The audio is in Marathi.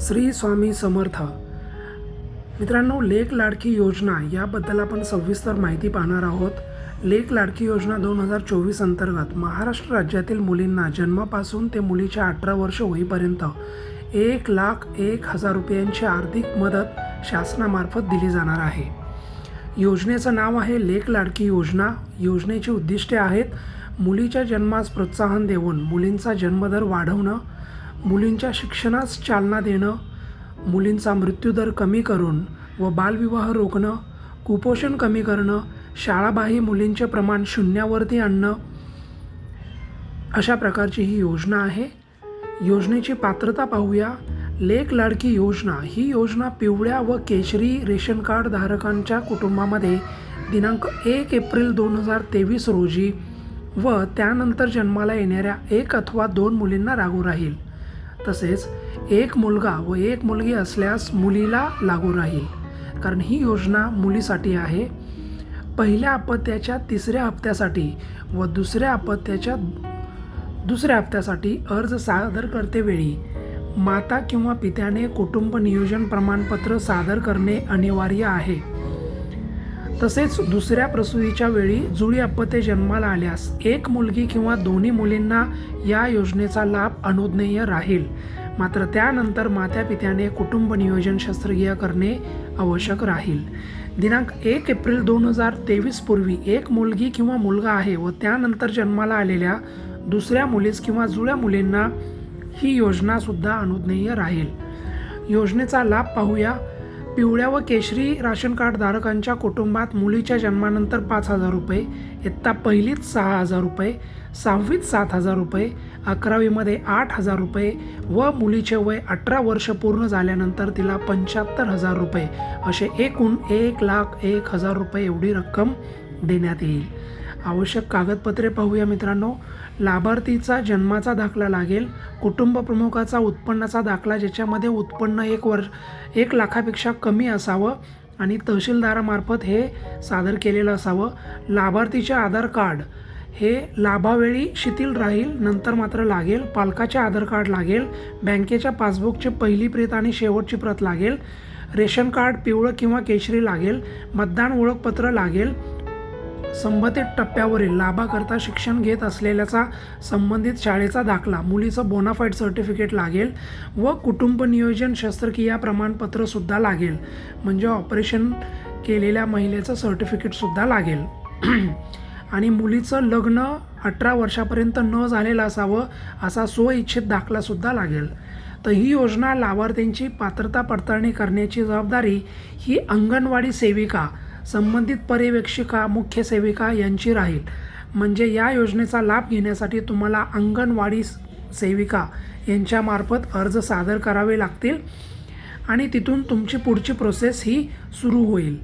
श्री स्वामी समर्थ. मित्रांनो लेक लाडकी योजना याबद्दल आपण सविस्तर माहिती पाहणार आहोत. लेक लाडकी योजना दोन हजार चोवीस अंतर्गत महाराष्ट्र राज्यातील मुलींना जन्मापासून ते मुलीच्या अठरा वर्ष होईपर्यंत एक लाख एक हजार रुपयांची आर्थिक मदत शासनामार्फत दिली जाणार आहे. योजनेचं नाव आहे लेक लाडकी योजना. योजनेची उद्दिष्टे आहेत मुलीच्या जन्मास प्रोत्साहन देऊन मुलींचा जन्मदर वाढवणं मुलींच्या शिक्षणास चालना देणं मुलींचा मृत्यूदर कमी करून व बालविवाह रोखणं कुपोषण कमी करणं शाळाबाह्य मुलींचे प्रमाण शून्यावरती आणणं अशा प्रकारची ही योजना आहे. योजनेची पात्रता पाहूया. लेक लाडकी योजना ही योजना पिवळ्या व केशरी रेशन कार्ड धारकांच्या कुटुंबामध्ये दिनांक एक एप्रिल दोन हजार तेवीस रोजी व त्यानंतर जन्माला येणाऱ्या एक अथवा दोन मुलींना लागू राहील. तसेच एक मुलगा व एक मुलगी असल्यास मुलीला लागू राहील. कारण ही योजना मुलीसाठी आहे. पहिल्या अपत्याच्या तिसऱ्या हप्त्यासाठी व दुसऱ्या अपत्याच्या दुसऱ्या हप्त्यासाठी अर्ज सादर करतेवेळी माता किंवा पित्याने कुटुंब नियोजन प्रमाणपत्र सादर करणे अनिवार्य आहे. तसेच दुसऱ्या प्रसूतीच्या वेळी जुळी अपत्ये जन्माला आल्यास एक मुलगी किंवा दोन्ही मुलींना या योजनेचा लाभ अनुज्ञेय राहील. मात्र त्यानंतर मात्यापित्याने कुटुंब नियोजन शस्त्रक्रिया करणे आवश्यक राहील. दिनांक एक एप्रिल दोन हजार तेवीस पूर्वी एक मुलगी किंवा मुलगा आहे व त्यानंतर जन्माला आलेल्या दुसऱ्या मुलीस किंवा जुळ्या मुलींना ही योजनासुद्धा अनुज्ञेय राहील. योजनेचा लाभ पाहूया. पिवळ्या व केशरी राशन कार्ड धारकांच्या कुटुंबात मुलीच्या जन्मानंतर पाच हजार रुपये इत्ता पहिलीत सहा हजार रुपये सहावीत सात हजार रुपये अकरावीमध्ये आठ हजार रुपये व मुलीचे वय अठरा वर्ष पूर्ण झाल्यानंतर तिला पंच्याहत्तर हजार रुपये असे एकूण एक लाख एक हजार रुपये एवढी रक्कम देण्यात येईल. आवश्यक कागदपत्रे पाहूया मित्रांनो. लाभार्थीचा जन्माचा दाखला लागेल. कुटुंब प्रमुखाचा उत्पन्नाचा दाखला ज्याच्यामध्ये उत्पन्न एक वर्ष एक लाखापेक्षा कमी असावं आणि तहसीलदारामार्फत हे सादर केलेलं असावं. लाभार्थीचे आधार कार्ड हे लाभावेळी शिथिल राहील नंतर मात्र लागेल. पालकाचे आधार कार्ड लागेल. बँकेच्या पासबुकची पहिली प्रत आणि शेवटची प्रत लागेल. रेशन कार्ड पिवळं किंवा केशरी लागेल. मतदान ओळखपत्र लागेल. संबंधित टप्प्यावरील लाभाकरता शिक्षण घेत असलेल्याचा संबंधित शाळेचा दाखला मुलीचं बोनाफाईड सर्टिफिकेट लागेल व कुटुंब नियोजन शस्त्रक्रिया प्रमाणपत्रसुद्धा लागेल. म्हणजे ऑपरेशन केलेल्या महिलेचं सर्टिफिकेटसुद्धा लागेल. आणि मुलीचं लग्न अठरा वर्षापर्यंत न झालेलं असावं असा स्वइच्छित दाखलासुद्धा लागेल. तर ही योजना लाभार्थ्यांची पात्रता पडताळणी करण्याची जबाबदारी ही अंगणवाडी सेविका संबंधित पर्यवेक्षिका मुख्य सेविका यांची राहील. म्हणजे या योजनेचा लाभ घेण्यासाठी तुम्हाला अंगणवाडी सेविका यांच्यामार्फत अर्ज सादर करावे लागतील आणि तिथून तुमची पुढची प्रोसेस ही सुरू होईल.